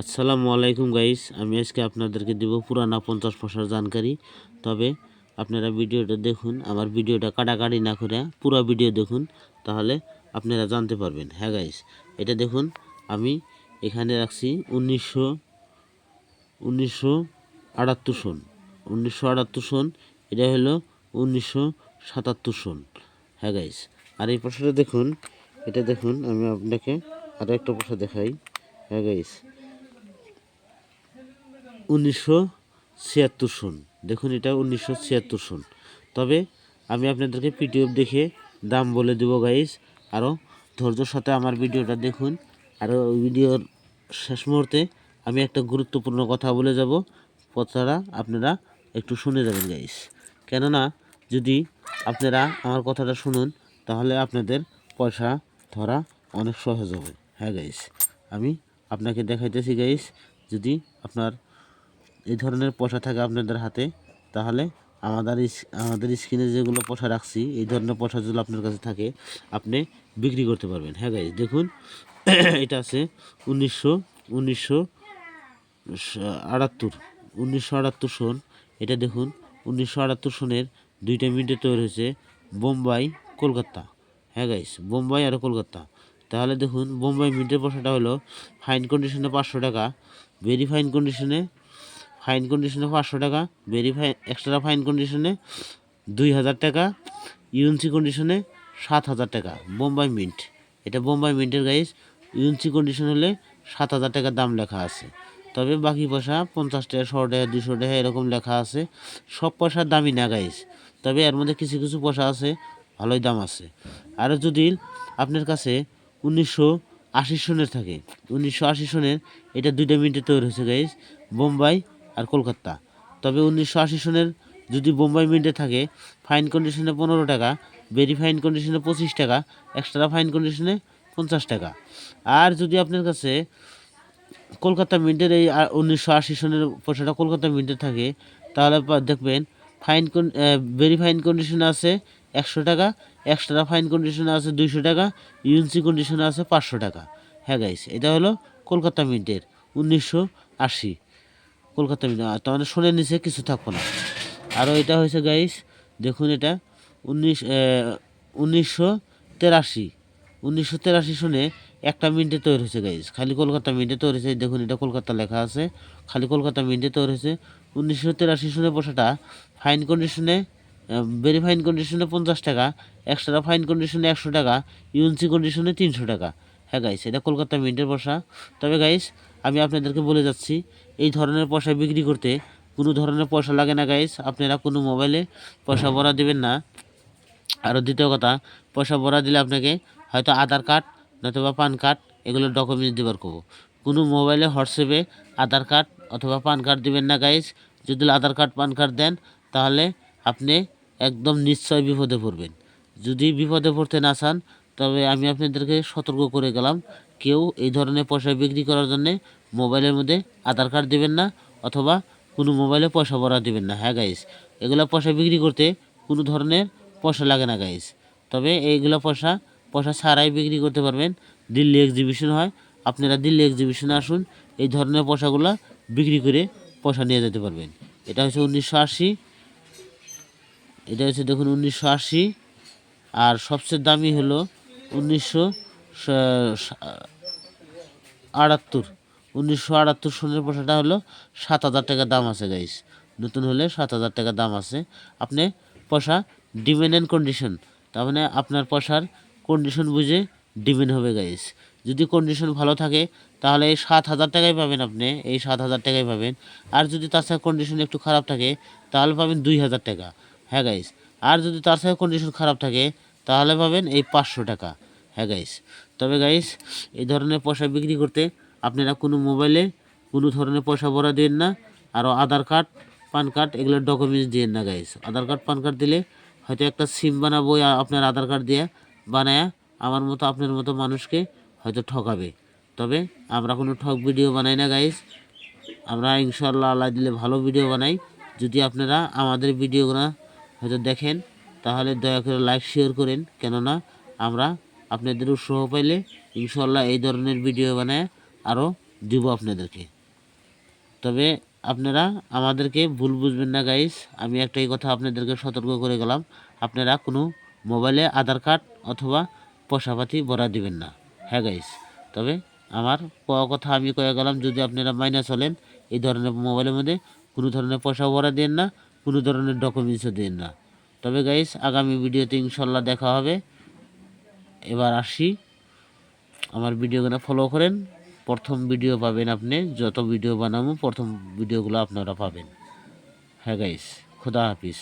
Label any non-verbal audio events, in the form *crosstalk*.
আসসালামু আলাইকুম গাইস, আমি আজকে আপনাদেরকে দেব পুরানা পঞ্চাশ পয়সার জানকারি। তবে আপনারা ভিডিওটা দেখুন, আমার ভিডিওটা কাটাকাটি না করে পুরো ভিডিও দেখুন, তাহলে আপনারা জানতে পারবেন। হ্যাঁ গাইস, এটা দেখুন, আমি এখানে রাখছি উনিশশো উনিশশো আটাত্তর সন। উনিশশো আটাত্তর সন, এটা হলো উনিশশো সাতাত্তর সন। হ্যাঁ গাইস, আর এই পয়সাটা দেখুন, এটা দেখুন, আমি আপনাকে আরও একটা পয়সা দেখাই। হ্যাঁ গাইস উনিশশো ছিয়াত্তর সন। দেখুন এটা উনিশশো ছিয়াত্তর সন। তবে আমি আপনাদেরকে পিডিএফ দেখে দাম বলে দেব গাইস আরও ধৈর্যর সাথে আমার ভিডিওটা দেখুন। আরও ভিডিওর শেষ মুহূর্তে আমি একটা গুরুত্বপূর্ণ কথা বলে যাব। কথাটা আপনারা একটু শুনে যাবেন গাইস কেননা যদি আপনারা আমার কথাটা শুনুন, তাহলে আপনাদের পয়সা ধরা অনেক সহজ হবে। হ্যাঁ গাইস আমি আপনাকে দেখাইতেছি গাইস যদি আপনার এই ধরনের পয়সা থাকে আপনাদের হাতে, তাহলে আমাদের আমাদের স্ক্রিনে যেগুলো পয়সা রাখছি, এই ধরনের যদি আপনার কাছে থাকে, আপনি বিক্রি করতে পারবেন। হ্যাঁ গাইজ দেখুন, *clears throat* এটা আছে উনিশশো উনিশশো, আটাত্তর উনিশশো আটাত্তর সন। এটা দেখুন, উনিশশো আটাত্তর সনের দুইটা মিনিটে তৈরি হয়েছে বোম্বাই, কলকাতা। হ্যাঁ গাইস বোম্বাই আর কলকাতা। তাহলে দেখুন, বোম্বাই মিনিটের পয়সাটা হলো ফাইন কন্ডিশনে পাঁচশো টাকা ভেরি ফাইন কন্ডিশনে ফাইন কন্ডিশনে পাঁচশো টাকা ভেরি ফাইন এক্সট্রা ফাইন কন্ডিশনে দুই হাজার টাকা ইউএনসি কন্ডিশনে সাত হাজার টাকা বোম্বাই মিন্ট এটা বোম্বাই মিন্টের গাইস ইউএনসি কন্ডিশন হলে সাত হাজার টাকা দাম লেখা আছে। তবে বাকি পয়সা পঞ্চাশ টাকা শো টাকা দুশো টাকা এরকম লেখা আছে। সব পয়সার দামই না গাইস তবে এর মধ্যে কিছু কিছু পয়সা আছে, ভালোই দাম আছে। আর যদি আপনার কাছে উনিশশো আশি সনের থাকে, উনিশশো আশি সনের, এটা দুইটা মিনিটে তৈরি হয়েছে গাইস বোম্বাই আর কলকাতা। তবে উনিশশো আশি সনের যদি বোম্বাই মিন্টে থাকে ফাইন কন্ডিশনে পনেরো টাকা ভেরি ফাইন কন্ডিশনে পঁচিশ টাকা এক্সট্রা ফাইন কন্ডিশনে পঞ্চাশ টাকা। আর যদি আপনার কাছে কলকাতা মিন্টের এই উনিশশো আশি সনের পয়সাটা কলকাতা মিন্টে থাকে, তাহলে দেখবেন ফাইন ভেরি ফাইন কন্ডিশনে আছে একশো টাকা এক্সট্রা ফাইন কন্ডিশনে আছে দুইশো টাকা ইউএনসি কন্ডিশনে আছে পাঁচশো টাকা। হ্যাঁ গাইস এটা হলো কলকাতা মিন্টের উনিশশো আশি। কলকাতা তার মানে সোনের নিচে কিছু থাকব না। আরও এটা হয়েছে গাইস দেখুন এটা, উনিশ উনিশশো তেরাশি। উনিশশো তেরাশি সনে একটা মিনিটে তৈরি হয়েছে গাইজ খালি কলকাতা মিনিটে তৈরি হয়েছে। দেখুন এটা কলকাতা লেখা আছে, খালি কলকাতা মিনিটে তৈরি হয়েছে। উনিশশো তেরাশি সনে বসাটা ফাইন কন্ডিশনে ভেরি ফাইন কন্ডিশনে পঞ্চাশ টাকা এক্সট্রা ফাইন কন্ডিশনে একশো টাকা ইউএনসি কন্ডিশনে তিনশো টাকা। হ্যাঁ গাইস এটা কলকাতা মিন্টের পয়সা তবে গাইস আমি আপনাদেরকে বলে যাচ্ছি, এই ধরনের পয়সা বিক্রি করতে কোনো ধরনের পয়সা লাগে না গাইস আপনারা কোনো মোবাইলে পয়সা ভরা দেবেন না। আরও দ্বিতীয় কথা, পয়সা ভরা দিলে আপনাকে হয়তো আধার কার্ড নতুবা পান কার্ড এগুলো ডকুমেন্টস দেবার করব। কোনো মোবাইলে হোয়াটসঅ্যাপে আধার কার্ড অথবা পান কার্ড দিবেন না গাইস যদি আধার কার্ড, পান কার্ড দেন, তাহলে আপনি একদম নিশ্চয় বিপদে পড়বেন। যদি বিপদে পড়তে না চান তবে আমি আপনাদেরকে সতর্ক করে গেলাম, কেউ এই ধরনের পয়সা বিক্রি করার জন্যে মোবাইলের মধ্যে আধার কার্ড দেবেন না অথবা কোনো মোবাইলে পয়সা ভরা দেবেন না। হ্যাঁ গাইস এগুলো পয়সা বিক্রি করতে কোনো ধরনের পয়সা লাগে না গাইস তবে এইগুলো পয়সা পয়সা ছাড়াই বিক্রি করতে পারবেন। দিল্লি এক্সিবিশন হয়, আপনারা দিল্লি এক্সিবিশনে আসুন, এই ধরনের পয়সাগুলো বিক্রি করে পয়সা নিয়ে যেতে পারবেন। এটা হচ্ছে উনিশশো আশি। এটা হচ্ছে দেখুন উনিশশো আশি। আর সবচেয়ে দামি হলো উনিশশো আটাত্তর। উনিশশো আটাত্তর সনের পয়সাটা হলো সাত হাজার টাকা দাম আছে গাইস নতুন হলে সাত হাজার টাকা দাম আছে। আপনি পয়সা ডিমেন্ড অ্যান্ড কন্ডিশন তার মানে আপনার পয়সার কন্ডিশন বুঝে ডিমেন্ড হবে গাইস যদি কন্ডিশন ভালো থাকে, তাহলে এই সাত হাজার টাকাই পাবেন আপনি, এই সাত হাজার টাকাই পাবেন। আর যদি তার সাথে কন্ডিশন একটু খারাপ থাকে, তাহলে পাবেন দুই হাজার টাকা। হ্যাঁ গাইস আর যদি তার সাথে কন্ডিশন খারাপ থাকে, তাহলে পাবেন এই পাঁচশো টাকা। হ্যাঁ গাইস তবে গাইস এই ধরনের পয়সা বিক্রি করতে আপনারা কোনো মোবাইলে কোনো ধরনের পয়সা ভরা দেন না আরও আধার কার্ড পান কার্ড এগুলোর ডকুমেন্টস দিয়েন না guys Aadhaar card PAN card দিলে হয়তো একটা সিম বানাবো আপনার আধার কার্ড দিয়ে, বানায়া আমার মতো আপনার মতো মানুষকে হয়তো ঠকাবে। তবে আমরা কোনো ঠক ভিডিও বানাই না গাইস আমরা ইনশাল্লাহ আল্লাহ দিলে ভালো ভিডিও বানাই। যদি আপনারা আমাদের ভিডিওগুলো হয়তো দেখেন, তাহলে দয়া করে লাইক শেয়ার করেন। কেননা আমরা আপনাদের উৎসাহ পাইলে ইনশাল্লাহ এই ধরনের ভিডিও বানায় আরও দিব আপনাদেরকে। তবে আপনারা আমাদেরকে ভুল বুঝবেন না গাইস আমি একটাই কথা আপনাদেরকে সতর্ক করে গেলাম, আপনারা কোনো মোবাইলে আধার কার্ড অথবা পয়সাপাতি ভরা দিবেন না। হ্যাঁ গাইস তবে আমার কওয়া কথা আমি কয়ে গেলাম, যদি আপনারা মাইনা চলেন, এই ধরনের মোবাইলের মধ্যে কোনো ধরনের পয়সা ভরা দেন না, কোনো ধরনের ডকুমেন্টসও দেন না। তবে গাইস আগামী ভিডিওতে ইনশাল্লাহ দেখা হবে। এবার আসি। আমার ভিডিওগুলো ফলো করেন। প্রথম ভিডিও পাবেন আপনি। যত ভিডিও বানাবো, প্রথম ভিডিওগুলো আপনারা পাবেন। হ্যাঁ গাইস খুদা হাফিজ।